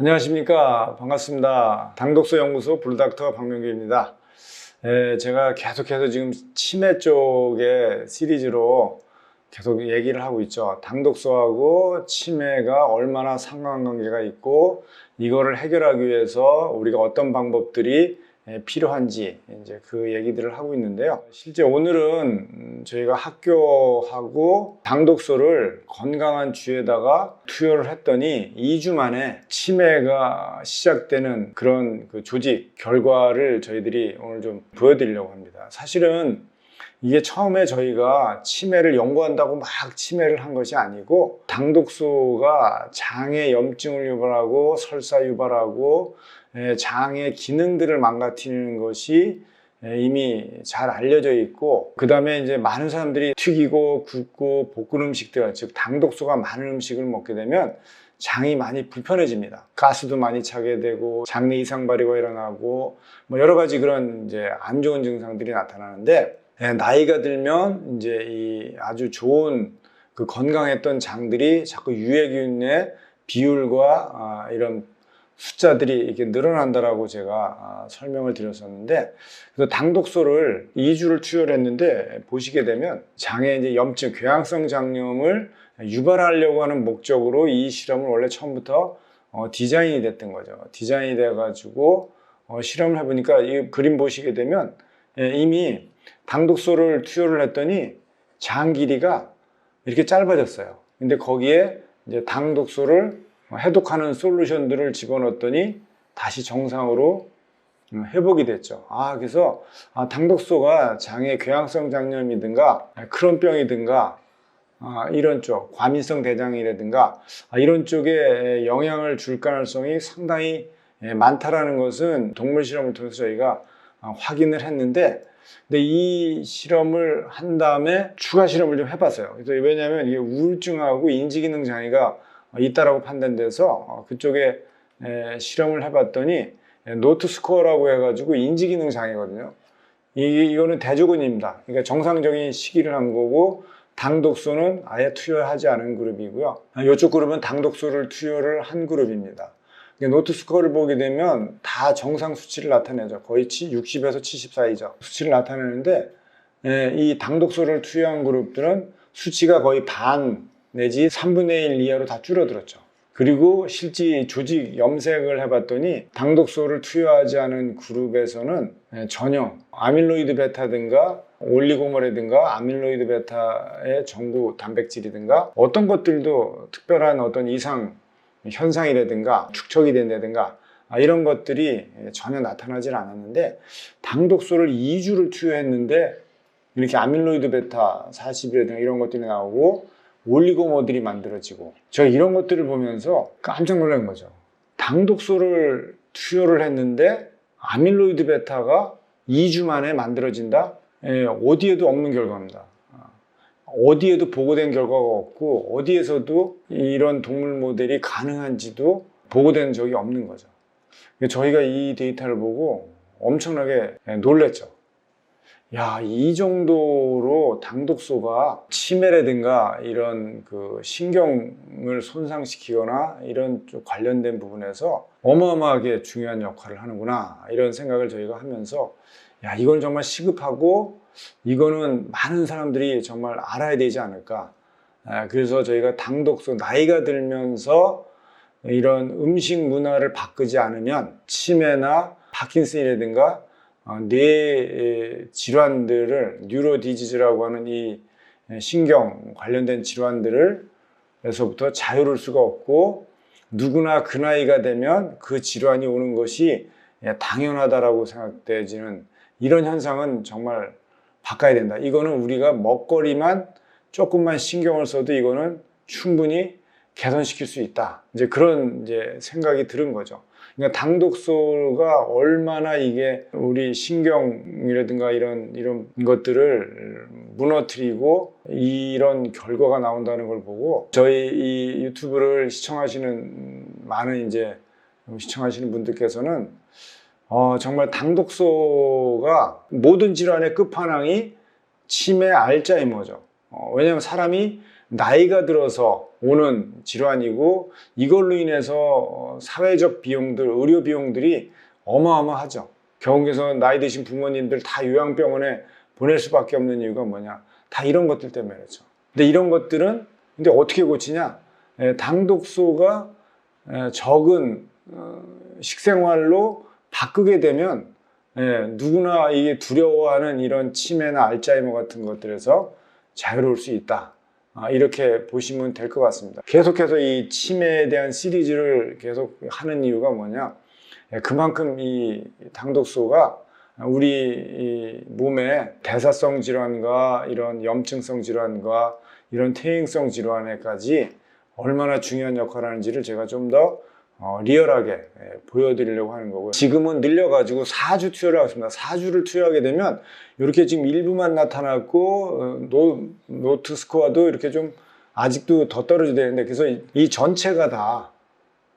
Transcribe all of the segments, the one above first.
안녕하십니까. 반갑습니다. 당독소 연구소 블루닥터 박명규입니다. 에, 제가 계속해서 지금 치매 쪽의 시리즈로 계속 얘기를 하고 있죠. 당독소하고 치매가 얼마나 상관관계가 있고 이거를 해결하기 위해서 우리가 어떤 방법들이 에, 필요한지 이제 그 얘기들을 하고 있는데요. 실제 오늘은 음, 저희가 학교하고 당독소를 건강한 쥐에다가 투여를 했더니 2주 만에 치매가 시작되는 그런 그 조직 결과를 저희들이 오늘 좀 보여드리려고 합니다. 사실은 이게 처음에 저희가 치매를 연구한다고 막 치매를 한 것이 아니고 당독소가 장에 염증을 유발하고 설사 유발하고 에, 장의 기능들을 망가뜨리는 것이 에, 이미 잘 알려져 있고 그 다음에 이제 많은 사람들이 튀기고 굽고 볶은 음식들 즉 당독소가 많은 음식을 먹게 되면 장이 많이 불편해집니다. 가스도 많이 차게 되고 장내 이상 발효가 일어나고 뭐 여러 가지 그런 이제 안 좋은 증상들이 나타나는데 예, 나이가 들면 이제 이 아주 좋은 그 건강했던 장들이 자꾸 유해균의 비율과 아, 이런 숫자들이 이렇게 늘어난다라고 제가 아, 설명을 드렸었는데 그래서 당독소를 2주를 투여했는데 보시게 되면 장에 이제 염증, 궤양성 장염을 유발하려고 하는 목적으로 이 실험을 원래 처음부터 어, 디자인이 됐던 거죠. 디자인이 돼가지고 어, 실험을 해보니까 이 그림 보시게 되면 예, 이미 당독소를 투여를 했더니 장 길이가 이렇게 짧아졌어요. 근데 거기에 이제 당독소를 해독하는 솔루션들을 집어넣었더니 다시 정상으로 음, 회복이 됐죠. 아, 그래서 아, 당독소가 장의 궤양성 장염이든가 크론병이든가 아, 이런 쪽, 과민성 대장이라든가 아, 이런 쪽에 영향을 줄 가능성이 상당히 예, 많다라는 것은 동물 실험을 통해서 저희가 아, 확인을 했는데 근데 이 실험을 한 다음에 추가 실험을 좀 해봤어요. 그래서 왜냐하면 이게 우울증하고 인지기능 장애가 있다라고 판단돼서 어, 그쪽에 에, 실험을 해봤더니 에, 노트 스코어라고 해가지고 인지기능 장애거든요. 이, 이거는 대조군입니다. 그러니까 정상적인 시기를 한 거고 당독소는 아예 투여하지 않은 그룹이고요. 이쪽 그룹은 당독소를 투여를 한 그룹입니다. 노트 스코어를 보게 되면 다 정상 수치를 나타내죠. 거의 60에서 70 사이죠. 수치를 나타내는데 예, 이 당독소를 투여한 그룹들은 수치가 거의 반 내지 3분의 1 이하로 다 줄어들었죠. 그리고 실제 조직 염색을 해봤더니 당독소를 투여하지 않은 그룹에서는 예, 전혀 아밀로이드 베타든가 올리고몰이든가 아밀로이드 베타의 전구 단백질이든가 어떤 것들도 특별한 어떤 이상 현상이라든가 축척이 된다든가 아, 이런 것들이 전혀 나타나질 않았는데 당독소를 2주를 투여했는데 이렇게 아밀로이드 베타 40이라든가 이런 것들이 나오고 올리고모들이 만들어지고 저 이런 것들을 보면서 깜짝 놀란 거죠. 당독소를 투여를 했는데 아밀로이드 베타가 2주 만에 만들어진다? 예, 어디에도 없는 결과입니다. 어디에도 보고된 결과가 없고 어디에서도 이런 동물 모델이 가능한지도 보고된 적이 없는 거죠. 저희가 이 데이터를 보고 엄청나게 놀랬죠. 야, 이 정도로 당독소가 치매라든가 이런 그 신경을 손상시키거나 이런 쪽 관련된 부분에서 어마어마하게 중요한 역할을 하는구나. 이런 생각을 저희가 하면서 야, 이건 정말 시급하고 이거는 많은 사람들이 정말 알아야 되지 않을까. 아, 그래서 저희가 당독소 나이가 들면서 이런 음식 문화를 바꾸지 않으면 치매나 파킨슨이라든가 어, 뇌 질환들을 뉴로 디지즈라고 하는 이 신경 관련된 질환들을 에서부터 자유로울 수가 없고 누구나 그 나이가 되면 그 질환이 오는 것이 당연하다라고 생각되지는 이런 현상은 정말 바꿔야 된다. 이거는 우리가 먹거리만 조금만 신경을 써도 이거는 충분히 개선시킬 수 있다. 이제 그런 이제 생각이 들은 거죠. 그러니까 당독소가 얼마나 이게 우리 신경이라든가 이런 이런 것들을 무너뜨리고 이런 결과가 나온다는 걸 보고 저희 이 유튜브를 시청하시는 많은 이제 시청하시는 분들께서는 어, 정말 당독소가 모든 질환의 끝판왕이 치매 알츠하이머죠. 어, 왜냐하면 사람이 나이가 들어서 오는 질환이고 이걸로 인해서 어, 사회적 비용들, 의료 비용들이 어마어마하죠. 결국에서 나이 드신 부모님들 다 요양병원에 보낼 수밖에 없는 이유가 뭐냐? 다 이런 것들 때문에 그렇죠. 근데 이런 것들은 근데 어떻게 고치냐? 에, 당독소가 에, 적은 어, 식생활로 바꾸게 되면 에, 누구나 이게 두려워하는 이런 치매나 알츠하이머 같은 것들에서 자유로울 수 있다. 아, 이렇게 보시면 될 것 같습니다. 계속해서 이 치매에 대한 시리즈를 계속 하는 이유가 뭐냐? 예, 그만큼 이 당독소가 우리 이 몸의 대사성 질환과 이런 염증성 질환과 이런 퇴행성 질환에까지 얼마나 중요한 역할을 하는지를 제가 좀더 어, 리얼하게 예, 보여드리려고 하는 거고요. 지금은 늘려가지고 4주 투여를 하고 있습니다. 4주를 투여하게 되면 이렇게 지금 일부만 나타났고 어, 노, 노트 스코어도 이렇게 좀 아직도 더 떨어져야 되는데 그래서 이, 이 전체가 다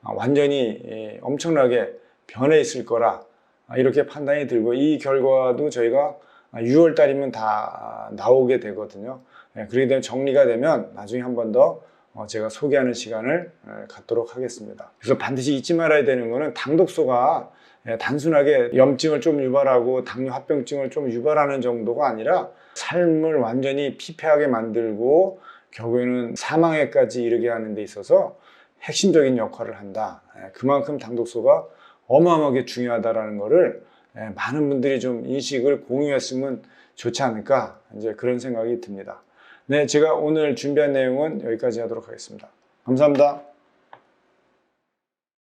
완전히 예, 엄청나게 변해 있을 거라 아, 이렇게 판단이 들고 이 결과도 저희가 6월 달이면 다 나오게 되거든요. 예, 그렇게 되면 정리가 되면 나중에 한 번더 어, 제가 소개하는 시간을 에, 갖도록 하겠습니다. 그래서 반드시 잊지 말아야 되는 거는 당독소가 예, 단순하게 염증을 좀 유발하고 당뇨 합병증을 좀 유발하는 정도가 아니라 삶을 완전히 피폐하게 만들고 결국에는 사망에까지 이르게 하는 데 있어서 핵심적인 역할을 한다. 예, 그만큼 당독소가 어마어마하게 중요하다라는 예, 많은 분들이 좀 인식을 공유했으면 좋지 않을까 이제 그런 생각이 듭니다. 네, 제가 오늘 준비한 내용은 여기까지 하도록 하겠습니다. 감사합니다.